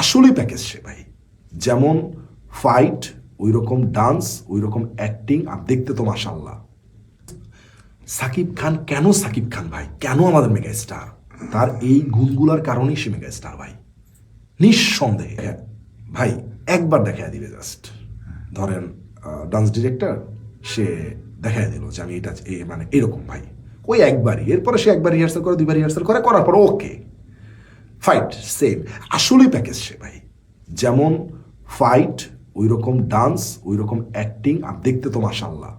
আসলেই প্যাকেজ সে ভাই। যেমন ফাইট ওই রকম ডান্স ওই রকম অ্যাক্টিং আর দেখতে তো মাসাল্লাহ সাকিব খান কেন সাকিব খান ভাই? কেন আমাদের মেগা স্টার তার এই গুণগুলার কারণেই সে মেগা স্টার ভাই। নিঃসন্দেহে, ভাই, একবার দেখা দিবে জাস্ট ধরেন ডান্স ডিরেক্টর সে দেখা দিল যে আমি এটা মানে এরকম ভাই। ওই একবারই, এরপরে সে একবার রিহার্সাল করে, দুইবার রিহার্সাল করে, করার পর ওকে ফাইট সেম আসলেই প্যাকেজ সে ভাই। যেমন ফাইট ওই রকম ডান্স ওই রকম অ্যাক্টিং আর দেখতে তো মাসাল্লাহ